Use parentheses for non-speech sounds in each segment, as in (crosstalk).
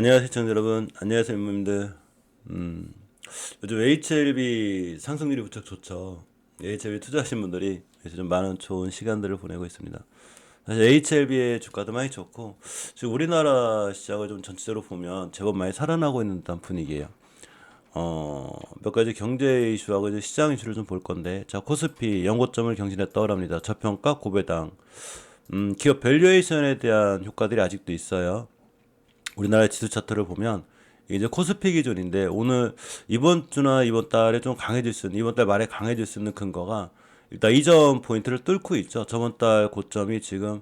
안녕하세요 시청자 여러분. 안녕하세요 인물님들. 음, 요즘 HLB 상승률이 무척 좋죠. HLB 투자하신 분들이 그래서 좀 많은 좋은 시간들을 보내고 있습니다. 사실 HLB의 주가도 많이 좋고 지금 우리나라 시장을 좀 전체적으로 보면 제법 많이 살아나고 있는 듯한 분위기예요. 어, 몇 가지 경제 이슈하고 이제 시장 이슈를 좀 볼 건데 자 코스피 연고점을 경신했다고 합니다. 저평가 고배당. 음, 기업 밸류에이션에 대한 효과들이 아직도 있어요 우리나라 지수 차트를 보면 이제 코스피 기준인데 오늘 이번 주나 이번 달에 좀 강해질 수 있는 이번 달 말에 강해질 수 있는 근거가 일단 이전 포인트를 뚫고 있죠. 저번 달 고점이 지금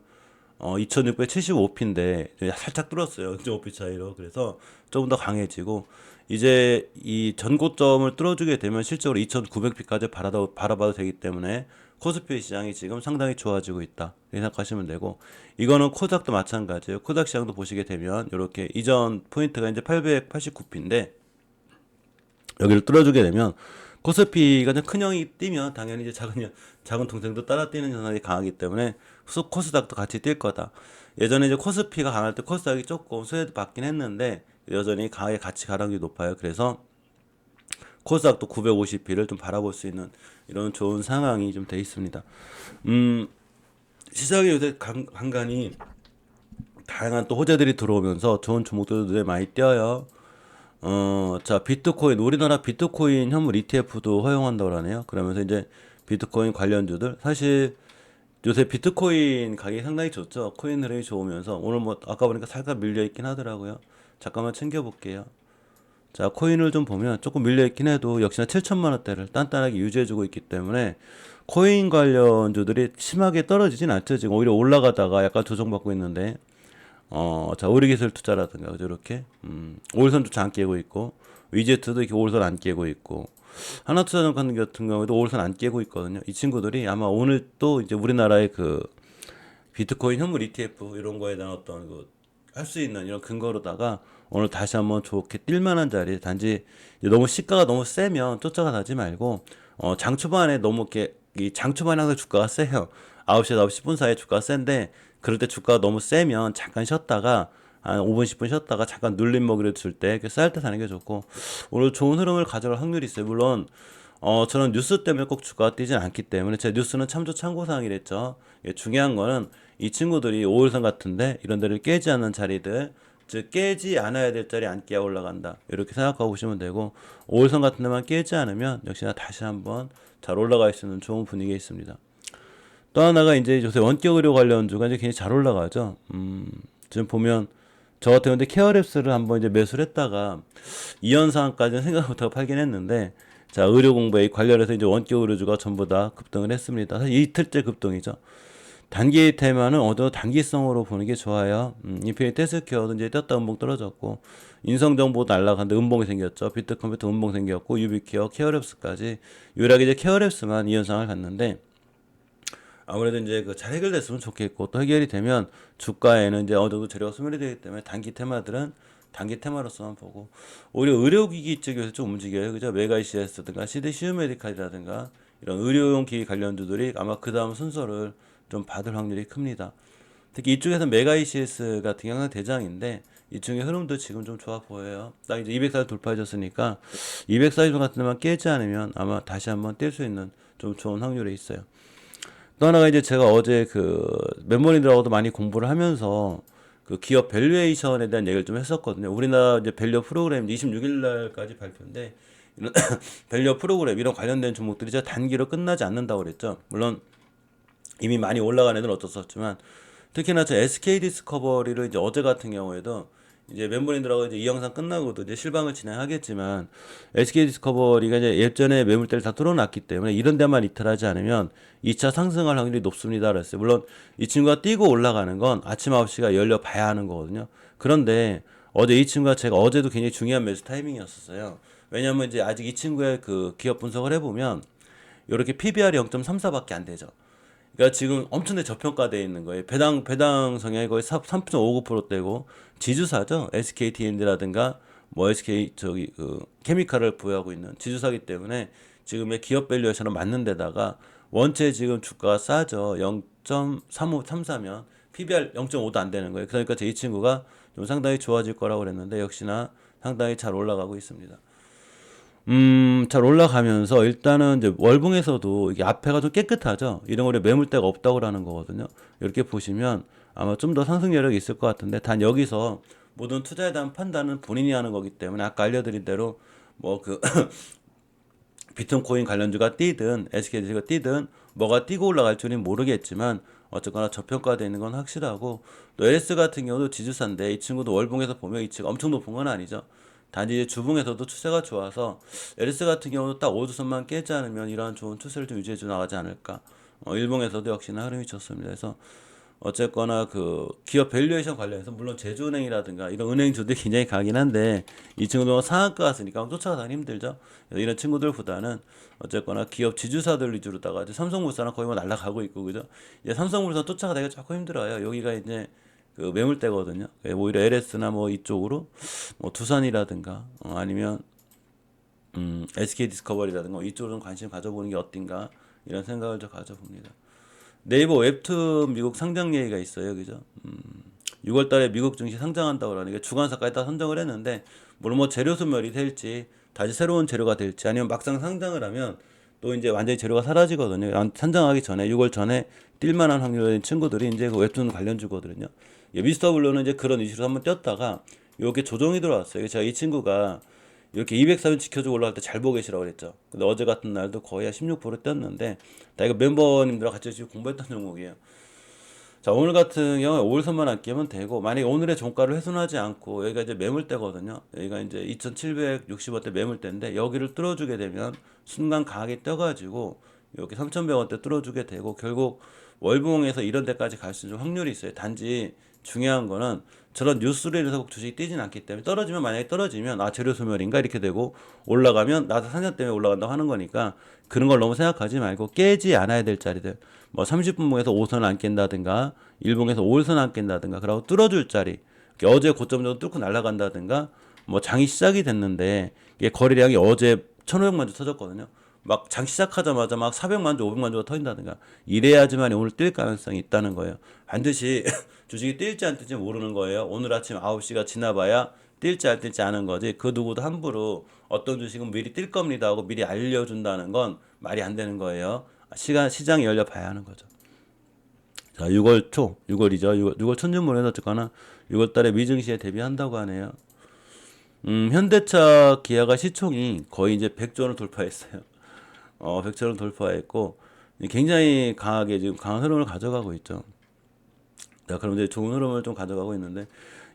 어 2675피인데 살짝 뚫었어요. 0.5피 차이로. 그래서 조금 더 강해지고 이제 이 전고점을 뚫어주게 되면 실적으로 2900피까지 바라다, 바라봐도 되기 때문에 코스피 시장이 지금 상당히 좋아지고 있다. 생각하시면 되고 이거는 코닥도 마찬가지예요. 코닥 시장도 보시게 되면 이렇게 이전 포인트가 이제 889피인데 여기를 뚫어주게 되면 코스피가 큰 형이 뛰면 당연히 이제 작은 형, 작은 동생도 따라 뛰는 현상이 강하기 때문에 수- 코스닥도 같이 뛸 거다. 예전에 이제 코스피가 강할 때 코스닥이 조금 소외 받긴 했는데 여전히 강하게 같이 가랑이 높아요. 그래서 코스닥도 950피를 좀 바라볼 수 있는 이런 좋은 상황이 좀 돼 있습니다. 음, 시장에 요새 간, 간간히 다양한 또 호재들이 들어오면서 좋은 종목들도 많이 띄어요. 어, 자, 비트코인, 우리나라 비트코인 현물 ETF도 허용한다고 하네요. 그러면서 이제 비트코인 관련주들, 사실 요새 비트코인 가격이 상당히 좋죠. 코인 흐름이 좋으면서 오늘 뭐 아까 보니까 살짝 밀려 있긴 하더라고요. 잠깐만 챙겨볼게요. 자, 코인을 좀 보면 조금 밀려 있긴 해도 역시나 7천만 원대를 단단하게 유지해주고 있기 때문에 코인 관련주들이 심하게 떨어지진 않죠. 지금 오히려 올라가다가 약간 조정받고 있는데 어, 자, 우리기술 투자라든가, 그죠, 이렇게. 음, 올선조차 안 깨고 있고, 위제트도 이렇게 올선 안 깨고 있고, 하나투자증권 같은 경우에도 올선 안 깨고 있거든요. 이 친구들이 아마 오늘 또 이제 우리나라의 그 비트코인 현물 ETF 이런 거에 대한 어떤 그 할 수 있는 이런 근거로다가 오늘 다시 한번 좋게 뛸만한 자리 단지 너무 시가가 너무 세면 쫓아가지 말고 어, 장 초반에 너무 이렇게 이장 초반에 항상 주가가 세요. 9시에서 9시 10분 사이에 주가가 센데 그럴 때 주가가 너무 세면 잠깐 쉬었다가 한 5분 10분 쉬었다가 잠깐 눌림 먹이를 줄때 쌀 때 사는 게 좋고 오늘 좋은 흐름을 가져갈 확률이 있어요. 물론 어, 저는 뉴스 때문에 꼭 주가가 뛰진 않기 때문에 제 뉴스는 참조 참고사항이랬죠. 예, 중요한 거는 이 친구들이 5일선 같은데 이런 데를 깨지 않는 자리들, 즉 깨지 않아야 될 자리 안 깨야 올라간다. 이렇게 생각하고 보시면 되고 5일선 같은 데만 깨지 않으면 역시나 다시 한번 잘 올라갈 수 있는 좋은 분위기에 있습니다. 또 하나가 이제 요새 원격 의료 관련주가 이제 굉장히 잘 올라가죠. 음, 지금 보면 저 같은 경우는 케어랩스를 한번 이제 매수를 했다가 이현상까지는 생각 못하고 팔긴 했는데 자 의료 공부에 관련해서 이제 원격 의료주가 전부 다 급등을 했습니다. 이틀째 급등이죠. 단기 테마는 어느 단기성으로 보는 게 좋아요. 음, 인피니티 테스케어도 이제 떴다 음봉 떨어졌고 인성정보 날라갔는데 음봉이 생겼죠. 비트컴퓨터 음봉 생겼고 유비케어, 케어랩스까지 유일하게 이제 케어랩스만 이 현상을 갖는데 아무래도 이제 그 잘 해결됐으면 좋겠고 또 해결이 되면 주가에는 이제 어느 정도 재료가 소멸이 되기 때문에 단기 테마들은 단기 테마로서만 보고 오히려 의료기기 쪽에서 좀 움직여요. 그죠? 메가이시에스든가 CDCU 메디칼이라든가 이런 의료용 기기 관련주들이 아마 그 다음 순서를 좀 받을 확률이 큽니다. 특히 이쪽에서 메가이시스 같은 경우는 대장인데 이쪽의 흐름도 지금 좀 좋아 보여요. 딱 이제 200살 돌파해졌으니까 240선 같은 데만 깨지 않으면 아마 다시 한번 뛸 수 있는 좀 좋은 확률이 있어요. 또 하나가 이제 제가 어제 그 멤버님들하고도 많이 공부를 하면서 그 기업 밸류에이션에 대한 얘기를 좀 했었거든요. 우리나라 이제 밸류 프로그램 26일 날까지 발표인데 이런 (coughs) 밸류 프로그램 이런 관련된 종목들이 단기로 끝나지 않는다고 그랬죠. 물론 이미 많이 올라간 애들은 어쩔 수 없지만 특히나 저 SK 디스커버리를 이제 어제 같은 경우에도 이제 멤버님들하고 이제 이 영상 끝나고도 이제 실방을 진행하겠지만 SK 디스커버리가 이제 예전에 매물대를 다 뚫어놨기 때문에 이런 데만 이탈하지 않으면 2차 상승할 확률이 높습니다. 그랬어요. 물론 이 친구가 뛰고 올라가는 건 아침 9시가 열려 봐야 하는 거거든요. 그런데 어제 이 친구가 제가 어제도 굉장히 중요한 매수 타이밍이었었어요. 왜냐면 이제 아직 이 친구의 그 기업 분석을 해보면 이렇게 PBR이 0.34밖에 안 되죠. 그러니까 지금 엄청나게 저평가되어 있는 거예요. 배당 배당 성향이 거의 3.59%대고 지주사죠. SKT&D라든가 뭐 SK 저기 그 케미칼을 보유하고 있는 지주사기 때문에 지금의 기업 밸류에이션은 맞는 데다가 원체 지금 주가가 싸죠. 0.3534면 PBR 0.5도 안 되는 거예요. 그러니까 제 이 친구가 좀 상당히 좋아질 거라고 그랬는데 역시나 상당히 잘 올라가고 있습니다. 음, 잘 올라가면서 일단은 이제 월봉에서도 이게 앞에가 좀 깨끗하죠. 이런 거에 매물대가 없다고 라는 거거든요. 이렇게 보시면 아마 좀 더 상승 여력이 있을 것 같은데 단 여기서 모든 투자에 대한 판단은 본인이 하는 거기 때문에 아까 알려드린 대로 뭐 그 (coughs) 비트코인 관련주가 뛰든 SKD가 뛰든 뭐가 뛰고 올라갈 줄은 모르겠지만 어쨌거나 저평가되어 있는 건 확실하고 또 LS 같은 경우도 지주사인데 이 친구도 월봉에서 보면 이 친구 엄청 높은 건 아니죠. 단지 주봉에서도 추세가 좋아서 LS 같은 경우도 딱 5주선만 깨지 않으면 이러한 좋은 추세를 좀 유지해 줘 나가지 않을까. 어, 일봉에서도 역시나 흐름이 좋습니다. 그래서 어쨌거나 그 기업 밸류에이션 관련해서 물론 제주은행이라든가 이런 은행주들이 굉장히 강하긴 한데 이 친구도 상한가가 있으니까 쫓아가기 힘들죠. 이런 친구들보다는 어쨌거나 기업 지주사들 위주로다가 삼성물산은 거의 뭐 날아가고 있고 그죠. 이제 삼성물산 쫓아가기가 조금 힘들어요. 여기가 이제 그 매물대거든요. 오히려 LS나 뭐 이쪽으로 뭐 두산이라든가 어, 아니면 음, SK 디스커버리라든가 이쪽으로 좀 관심 가져보는 게 어떤가 이런 생각을 좀 가져봅니다. 네이버 웹툰 미국 상장 얘기가 있어요, 그죠? 음, 6월 달에 미국 증시 상장한다고 그러니까 주관사까지 다 선정을 했는데 물론 뭐 재료 소멸이 될지 다시 새로운 재료가 될지 아니면 막상 상장을 하면 또 이제 완전히 재료가 사라지거든요. 안- 상장하기 전에 6월 전에 뛸만한 확률의 친구들이 이제 그 웹툰 관련 주거든요. 예, 미스터 블루는 이제 그런 이슈로 한번 뛰었다가 이렇게 조정이 들어왔어요. 제가 이 친구가 이렇게 204면 지켜주고 올라갈 때 잘 보고 계시라고 그랬죠. 근데 어제 같은 날도 거의 한 16% 뛰었는데 다 이거 멤버님들하고 같이 지금 공부했던 종목이에요. 자 오늘 같은 경우에 5일선만 아끼면 되고 만약에 오늘의 종가를 훼손하지 않고 여기가 이제 매물대거든요 여기가 이제 2760원대 매물대인데 여기를 뚫어주게 되면 순간 강하게 떠가지고 이렇게 3100원대 뚫어주게 되고 결국 월봉에서 이런 데까지 갈 수 있는 확률이 있어요 단지 중요한 거는 저런 뉴스를 인해서 꼭 주식이 뛰진 않기 때문에 떨어지면 만약에 떨어지면 아 재료 소멸인가? 이렇게 되고 올라가면 나도 상장 때문에 올라간다고 하는 거니까 그런 걸 너무 생각하지 말고 깨지 않아야 될 자리들. 뭐 30분봉에서 5선 안 깬다든가 일봉에서 5선 안 깬다든가 그러고 뚫어줄 자리. 어제 고점 정도 뚫고 날아간다든가 뭐 장이 시작이 됐는데 이게 거래량이 어제 1,500만 주 터졌거든요. 막 장 시작하자마자 막 400만 주, 500만 주가 터진다든가 이래야지만 오늘 뛸 가능성이 있다는 거예요. 반드시 (laughs) 주식이 뛸지 안 뛸지 모르는 거예요. 오늘 아침 9시가 지나봐야 뛸지 안 뛸지 아는 거지. 그 누구도 함부로 어떤 주식은 미리 뛸 겁니다 하고 미리 알려준다는 건 말이 안 되는 거예요. 시간 시장이 열려 봐야 하는 거죠. 자, 6월 초, 6월이죠. 6월, 6월 천준물에서 어쨌거나 6월 달에 미증시에 대비한다고 하네요. 음, 현대차 기아가 시총이 거의 이제 100조 원을 돌파했어요. 어, 100조 원을 돌파했고 굉장히 강하게 지금 강한 흐름을 가져가고 있죠. 자, 그럼 이제 좋은 흐름을 좀 가져가고 있는데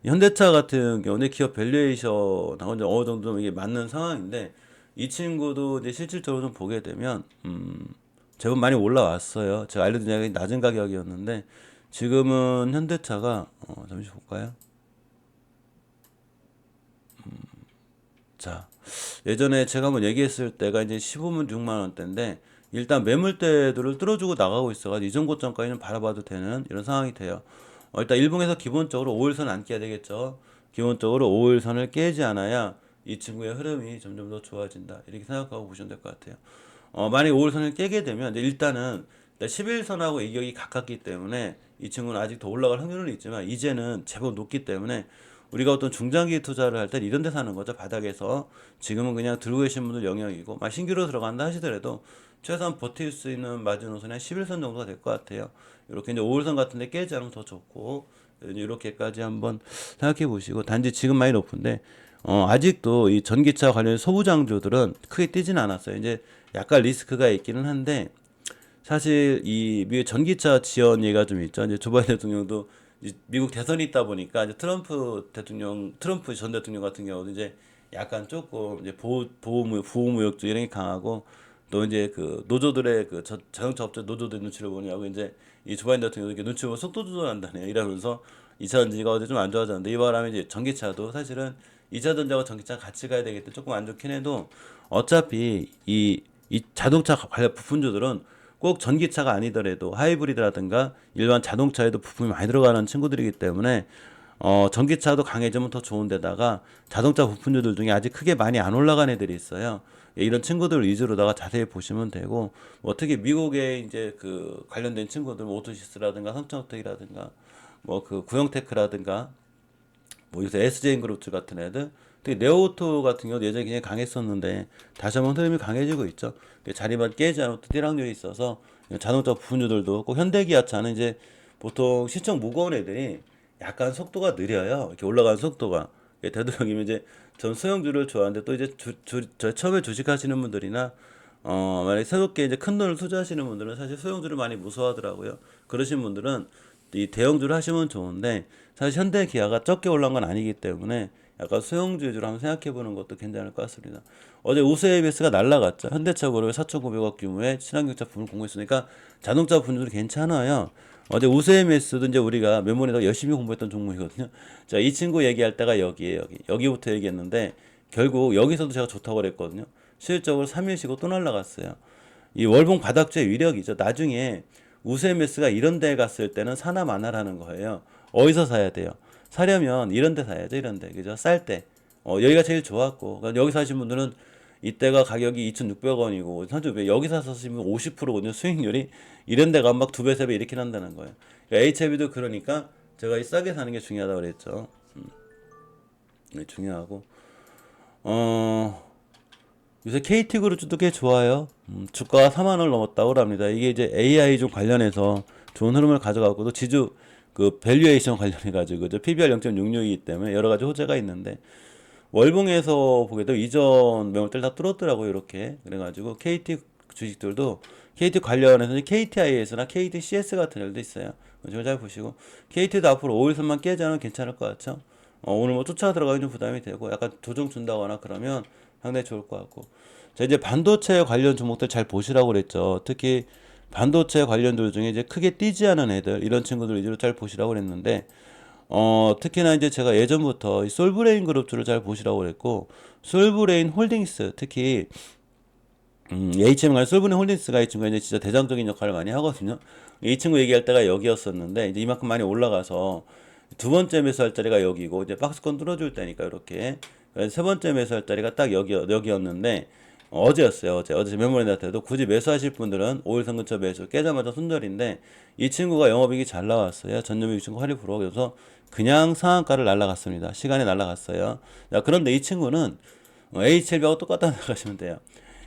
이 현대차 같은 경우는 기업 밸류에이션하고 이제 어느 정도 좀 이게 맞는 상황인데 이 친구도 이제 실질적으로 좀 보게 되면 음, 제법 많이 올라왔어요. 제가 알려드린 가격이 낮은 가격이었는데 지금은 현대차가 어, 잠시 볼까요? 자 예전에 제가 한번 얘기했을 때가 이제 15만 6만 원대인데 일단 매물대들을 뚫어주고 나가고 있어가지고 이전 고점까지는 바라봐도 되는 이런 상황이 돼요. 어, 일단 일봉에서 기본적으로 5일선 안 깨야 되겠죠. 기본적으로 5일선을 깨지 않아야 이 친구의 흐름이 점점 더 좋아진다. 이렇게 생각하고 보시면 될 것 같아요. 어, 만약 5일선을 깨게 되면 일단은 11선하고 이격이 가깝기 때문에 이 친구는 아직 더 올라갈 확률은 있지만 이제는 제법 높기 때문에 우리가 어떤 중장기 투자를 할 때 이런 데 사는 거죠. 바닥에서 지금은 그냥 들고 계신 분들 영역이고 막 신규로 들어간다 하시더라도 최소한 버틸 수 있는 마지노선이 한 11선 정도가 될 것 같아요. 이렇게 이제 5일선 같은 데 깨지 않으면 더 좋고 이렇게까지 한번 생각해 보시고 단지 지금 많이 높은데 어, 아직도 이 전기차 관련 소부장주들은 크게 뛰지는 않았어요. 이제 약간 리스크가 있기는 한데 사실 이 미국 전기차 지원 얘기가 좀 있죠. 이제 조 바이든 대통령도 이 미국 대선이 있다 보니까 이제 트럼프 대통령, 트럼프 전 대통령 같은 경우도 이제 약간 조금 이제 보호 보호무역, 부호무역주 이런 게 강하고 또 이제 그 노조들의 그 저- 자동차 업체 노조들 눈치를 보냐고 이제 이 조 바이든 대통령도 이렇게 눈치 보고 속도 조절한다네요. 이러면서 2차 전지가 어제 좀 안 좋아졌는데 이 바람에 이제 전기차도 사실은 2차 전지하고 전기차 같이 가야 때문에 조금 안 좋긴 해도 어차피 이, 이 자동차 관련 부품주들은 꼭 전기차가 아니더라도 하이브리드라든가 일반 자동차에도 부품이 많이 들어가는 친구들이기 때문에 어, 전기차도 강해지면 더 좋은데다가 자동차 부품주들 중에 아직 크게 많이 안 올라간 애들이 있어요. 예, 이런 친구들 위주로다가 자세히 보시면 되고 뭐 특히 미국의 이제 그 관련된 친구들 뭐 오토시스라든가 삼성호텍이라든가 뭐 그 구형테크라든가 뭐 요새 SJ 그룹즈 같은 애들 특히 네오토 같은 경우도 예전에 굉장히 강했었는데 다시 한번 흐름이 강해지고 있죠. 그 자리만 깨지 않아도 뛰락률이 있어서 자동차 부품주들도 꼭 현대기아차는 이제 보통 시청 무거운 애들이 약간 속도가 느려요. 이렇게 올라가는 속도가. 예, 되도록이면 이제 전 소형주를 좋아하는데 또 이제 주, 주, 저 처음에 주식하시는 분들이나 어, 만약에 새롭게 이제 큰 돈을 투자하시는 분들은 사실 소형주를 많이 무서워하더라고요. 그러신 분들은 이 대형주를 하시면 좋은데 사실 현대 기아가 적게 올라온 건 아니기 때문에 약간 소형주 위주로 한번 생각해 보는 것도 괜찮을 것 같습니다. 어제 우세이베스가 날라갔죠. 현대차 그룹에 4,900억 규모의 친환경차 부품을 공부했으니까 자동차 부품들이 괜찮아요. 어제 우세이메스도 이제 우리가 메모리에서 열심히 공부했던 종목이거든요. 자, 이 친구 얘기할 때가 여기에요. 여기. 여기부터 얘기했는데 결국 여기서도 제가 좋다고 그랬거든요. 실적으로 3일 쉬고 또 날라갔어요. 이 월봉 바닥주의 위력이죠. 나중에 우세메스가 이런 데 갔을 때는 사나 마나라는 거예요. 어디서 사야 돼요? 사려면 이런 데 사야죠. 이런 데. 그죠? 쌀 때. 어, 여기가 제일 좋았고. 그러니까 여기 사신 분들은 이때가 가격이 2,600원이고, 선주 여기 사서 쓰시면 50%거든요. 수익률이. 이런 데가 막 두 배, 세 배 이렇게 난다는 거예요. 그러니까 HLB도 그러니까 제가 이 싸게 사는 게 중요하다고 그랬죠. 음. 네, 중요하고. 어, 요새 KT 그룹도 꽤 좋아요. 음, 주가가 4만 원을 넘었다고 합니다. 이게 이제 AI 좀 관련해서 좋은 흐름을 가져가고 또 지주 그 밸류에이션 관련해 가지고 저 PBR 0.66이기 때문에 여러 가지 호재가 있는데 월봉에서 보게 되면 이전 매물대를 다 뚫었더라고요. 이렇게 그래 가지고 KT 주식들도 KT 관련해서 KTIS나 KTCS 같은 애들도 있어요. 이걸 잘 보시고 KT도 앞으로 5일선만 깨지 않으면 괜찮을 것 같죠. 어, 오늘 뭐 쫓아 들어가기 좀 부담이 되고 약간 조정 준다거나 그러면 상당히 좋을 것 같고. 자, 이제 반도체 관련 종목들 잘 보시라고 그랬죠. 특히 반도체 관련들 중에 이제 크게 뛰지 않은 애들, 이런 친구들 위주로 잘 보시라고 그랬는데, 어, 특히나 이제 제가 예전부터 이 솔브레인 그룹주를 잘 보시라고 그랬고, 솔브레인 홀딩스, 특히, 음, HM 간 솔브레인 홀딩스가 이 친구가 이제 진짜 대장적인 역할을 많이 하거든요. 이 친구 얘기할 때가 여기였었는데, 이제 이만큼 많이 올라가서, 두 번째 매수할 자리가 여기고, 이제 박스권 뚫어줄 때니까, 이렇게. 세 번째 매수할 자리가 딱 여기, 여기였는데, 어제였어요. 어제. 어제 메모리 나타도 굳이 매수하실 분들은 5일선 근처 매수 깨자마자 손절인데 이 친구가 영업이익이 잘 나왔어요. 전년비 6.8% 그래서 그냥 상한가를 날라갔습니다. 시간에 날라갔어요. 자, 그런데 이 친구는 HLB하고 똑같다 생각하시면 돼요.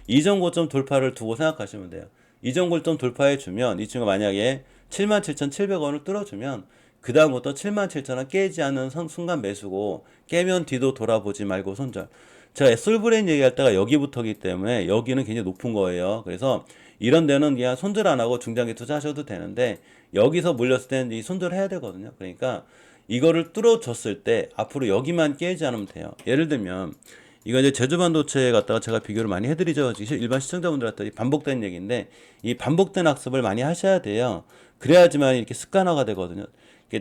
이전 고점 돌파를 두고 생각하시면 돼요. 이전 고점 돌파해 주면 이 친구가 만약에 77,700원을 뚫어주면 그 다음부터 77,000원 깨지 않는 선- 순간 매수고 깨면 뒤도 돌아보지 말고 손절. 제가 솔브레인 얘기할 때가 여기부터기 때문에 여기는 굉장히 높은 거예요. 그래서 이런 데는 그냥 손절 안 하고 중장기 투자하셔도 되는데 여기서 물렸을 때는 이 손절해야 되거든요. 그러니까 이거를 뚫어줬을 때 앞으로 여기만 깨지 않으면 돼요. 예를 들면 이거 이제 제주 반도체에 갖다가 제가 비교를 많이 해드리죠. 일반 시청자분들한테 반복된 얘기인데 이 반복된 학습을 많이 하셔야 돼요. 그래야지만 이렇게 습관화가 되거든요.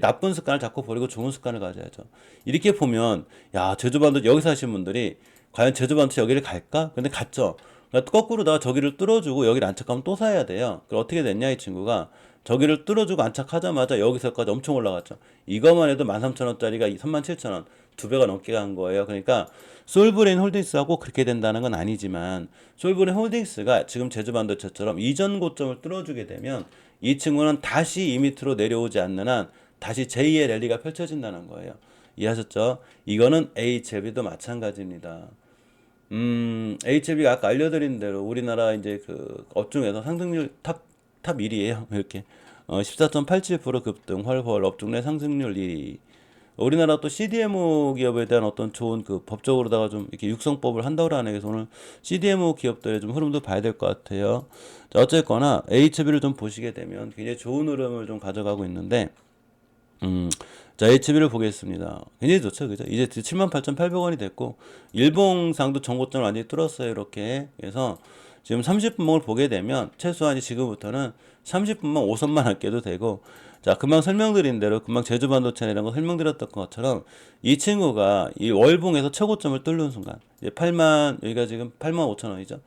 나쁜 습관을 자꾸 버리고 좋은 습관을 가져야죠. 이렇게 보면 야 제주 반도체 여기 사신 분들이 과연 제주 반도체 여기를 갈까? 근데 갔죠. 그러니까 거꾸로 나 저기를 뚫어주고 여기를 안착하면 또 사야 돼요. 그럼 어떻게 됐냐 이 친구가 저기를 뚫어주고 안착하자마자 여기서까지 엄청 올라갔죠. 이것만 해도 13,000원짜리가 37,000원 두 배가 넘게 간 거예요. 그러니까 솔브레인 홀딩스하고 그렇게 된다는 건 아니지만 솔브레인 홀딩스가 지금 제주반도체처럼 이전 고점을 뚫어주게 되면 이 친구는 다시 이 밑으로 내려오지 않는 한 다시 제2의 랠리가 펼쳐진다는 거예요. 이해하셨죠? 이거는 HLB도 마찬가지입니다. 음, HLB가 아까 알려드린 대로 우리나라 이제 그 업종에서 상승률 탑, 탑 1위에요. (laughs) 이렇게. 어, 14.87% 급등, 활활 업종 내 상승률 1위. 우리나라 또 CDMO 기업에 대한 어떤 좋은 그 법적으로다가 좀 이렇게 육성법을 한다고 하는 그래서 오늘 CDMO 기업들의 좀 흐름도 봐야 될 것 같아요. 자, 어쨌거나 HB를 좀 보시게 되면 굉장히 좋은 흐름을 좀 가져가고 있는데, 음, 자, HB를 보겠습니다. 굉장히 좋죠, 그죠? 이제 78,800원이 됐고, 일봉상도 전고점을 완전히 뚫었어요, 이렇게. 그래서 지금 30분봉을 보게 되면, 최소한 지금부터는 30분봉 5선만 할 깨도 되고, 자, 금방 설명드린 대로, 금방 제주반도체나 이런 거 설명드렸던 것처럼, 이 친구가 이 월봉에서 최고점을 뚫는 순간, 이제 8만, 여기가 지금 8만 5천 원이죠.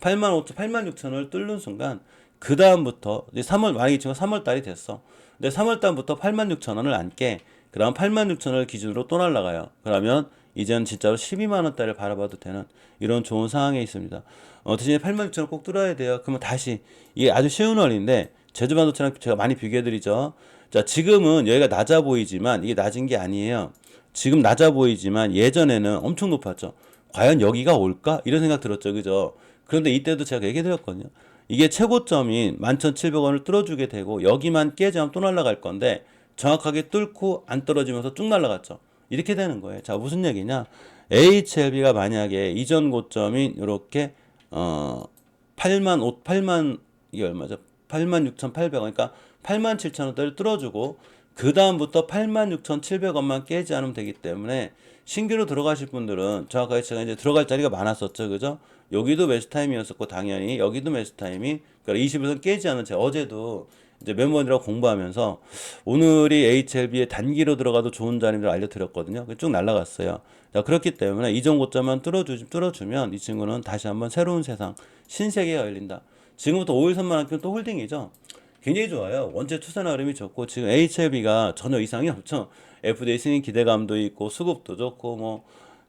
8만 5천, 8만 6천 원을 뚫는 순간, 그 다음부터, 이제 3월, 만약에 이 친구가 3월 달이 됐어. 근데 3월 달부터 8만 6천 원을 안게, 그 다음 8만 6천 원을 기준으로 또 날라가요. 그러면 이제는 진짜로 12만 원대를 바라봐도 되는 이런 좋은 상황에 있습니다. 어, 대신에 8만 6천 원 꼭 뚫어야 돼요. 그러면 다시 이게 아주 쉬운 원인데 제주 반도체랑 제가 많이 비교해드리죠. 자, 지금은 여기가 낮아 보이지만 이게 낮은 게 아니에요. 지금 낮아 보이지만 예전에는 엄청 높았죠. 과연 여기가 올까? 이런 생각 들었죠. 그죠? 그런데 이때도 제가 얘기해드렸거든요. 이게 최고점인 11,700원을 뚫어주게 되고 여기만 깨지면 또 날아갈 건데 정확하게 뚫고 안 떨어지면서 쭉 날아갔죠. 이렇게 되는 거예요. 자, 무슨 얘기냐? HLB가 만약에 이전 고점인 이렇게 어 8만 5 8만 이게 얼마죠? 8만 6,800원. 그러니까 8만 7천 원대를 뚫어주고 그 다음부터 8만 6,700원만 깨지 않으면 되기 때문에 신규로 들어가실 분들은 정확하게 제가 이제 들어갈 자리가 많았었죠, 그죠? 여기도 매수 타임이었었고 당연히 여기도 매수 타임이 그러니까 20일선 깨지 않은 제가 어제도 이제 멤버들하고 공부하면서 오늘이 HLB에 단기로 들어가도 좋은 자리를 알려드렸거든요. 쭉 날라갔어요. 자, 그렇기 때문에 이전 고점만 뚫어주, 뚫어주면 이 친구는 다시 한번 새로운 세상, 신세계가 열린다. 지금부터 5일선만 하면 또 홀딩이죠. 굉장히 좋아요. 원체 투자나 흐름이 좋고 지금 HLB가 전혀 이상이 (laughs) 없죠. FDA 승인 기대감도 있고 수급도 좋고 뭐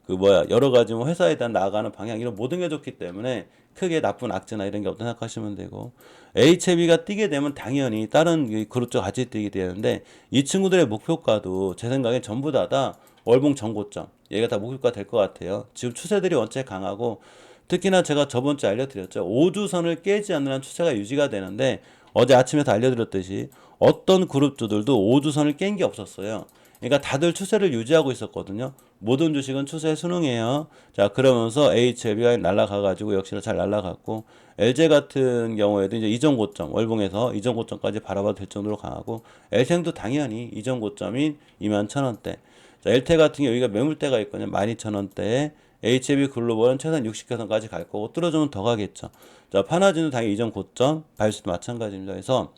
그 뭐야 여러 가지 뭐 회사에 대한 나아가는 방향 이런 모든 게 좋기 때문에 크게 나쁜 악재나 이런 게 없다 생각하시면 되고 HB가 뛰게 되면 당연히 다른 이 그룹도 같이 뛰게 되는데 이 친구들의 목표가도 제 생각에 전부 다 다 월봉 전고점 얘가 다 목표가 될 것 같아요. 지금 추세들이 원체 강하고 특히나 제가 저번 주에 알려드렸죠. 5주선을 깨지 않는 한 추세가 유지가 되는데 어제 아침에 다 알려드렸듯이 어떤 그룹주들도 5주선을 깬 게 없었어요. 그러니까 다들 추세를 유지하고 있었거든요. 모든 주식은 추세에 순응해요. 자, 그러면서 HLB가 날아가가지고 역시나 잘 날아갔고, LG 같은 경우에도 이제 이전 고점, 월봉에서 이전 고점까지 바라봐도 될 정도로 강하고, 엘생도 당연히 이전 고점인 2만 1,000원대. 자, 엘테 같은 경우 여기가 매물대가 있거든요. 12,000원대에. HB 글로벌은 최소한 60개선까지 갈 거고, 뚫어주면 더 가겠죠. 자, 파나진도 당연히 이전 고점, 발수도 마찬가지입니다. 그래서,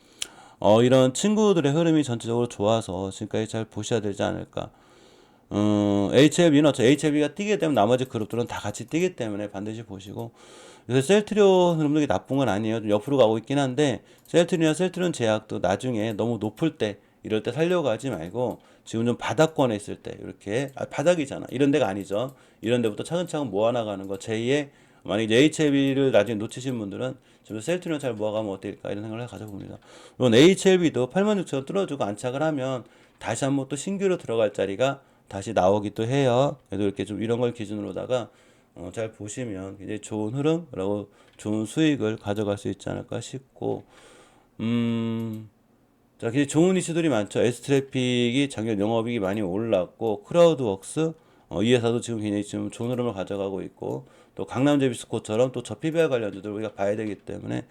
어, 이런 친구들의 흐름이 전체적으로 좋아서 지금까지 잘 보셔야 되지 않을까. 음, HLB는 어차피 HLB가 뛰게 되면 나머지 그룹들은 다 같이 뛰기 때문에 반드시 보시고. 그래서 셀트리온 흐름도 나쁜 건 아니에요. 좀 옆으로 가고 있긴 한데, 셀트리온이나 셀트리온 제약도 나중에 너무 높을 때, 이럴 때 살려고 하지 말고, 지금 좀 바닥권에 있을 때, 이렇게, 아, 바닥이잖아. 이런 데가 아니죠. 이런 데부터 차근차근 모아나가는 거, 제2의 만약에 HLB를 나중에 놓치신 분들은 좀 셀트리온 잘 모아가면 어떨까 이런 생각을 가져봅니다. 물론 HLB도 86,000원 뚫어주고 안착을 하면 다시 한번 또 신규로 들어갈 자리가 다시 나오기도 해요. 그래도 이렇게 좀 이런 걸 기준으로다가 어, 잘 보시면 굉장히 좋은 흐름, 그리고 좋은 수익을 가져갈 수 있지 않을까 싶고, 음, 자, 굉장히 좋은 이슈들이 많죠. 에스트래픽이 작년 영업이익이 많이 올랐고, 크라우드웍스, 어, 이 회사도 지금 굉장히 지금 좋은 흐름을 가져가고 있고, 또 강남제비스코처럼 또저 PBR 관련주들 우리가 봐야 되기 때문에,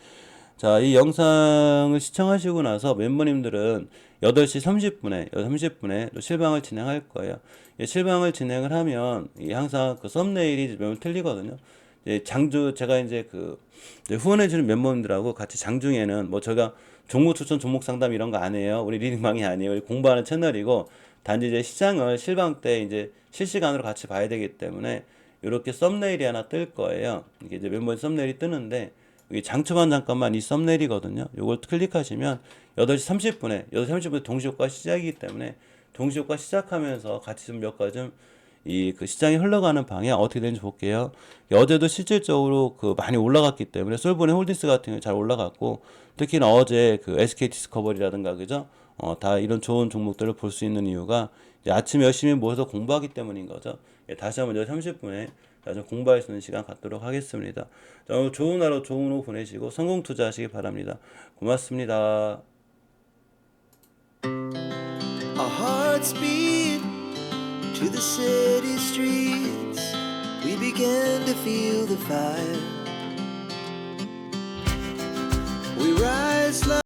자, 이 영상을 시청하시고 나서 멤버님들은 8시 30분에, 30분에 또 실방을 진행할 거예요. 이 실방을 진행을 하면 이 항상 그 썸네일이 몇 틀리거든요. 이제 장주, 제가 이제 그 후원해주는 멤버님들하고 같이 장중에는 뭐 저희가 종목 추천, 종목 상담 이런 거 안 해요. 우리 리딩방이 아니에요. 우리 공부하는 채널이고 단지 이제 시장을 실방 때 이제 실시간으로 같이 봐야 되기 때문에 이렇게 썸네일이 하나 뜰 거예요. 이게 이제 멤버의 썸네일이 뜨는데 여기 장초반 잠깐만 이 썸네일이거든요. 요걸 클릭하시면 8시 30분에 8시 30분에 동시효과 시작이기 때문에 동시효과 시작하면서 같이 좀 몇 가지 좀 이 그 시장이 흘러가는 방향 어떻게 되는지 볼게요. 어제도 실질적으로 그 많이 올라갔기 때문에 솔본의 홀딩스 같은 경우 잘 올라갔고 특히나 어제 그 SK 디스커버리라든가 그죠? 어, 다 이런 좋은 종목들을 볼 수 있는 이유가 아침 열심히 모여서 공부하기 때문인 거죠. 예, 다시 한번 30분에 좀 공부할 수 있는 시간 갖도록 하겠습니다. 좋은 하루 좋은 오후 보내시고 성공 투자하시기 바랍니다. 고맙습니다. To the city streets. We began to feel the fire. We rise like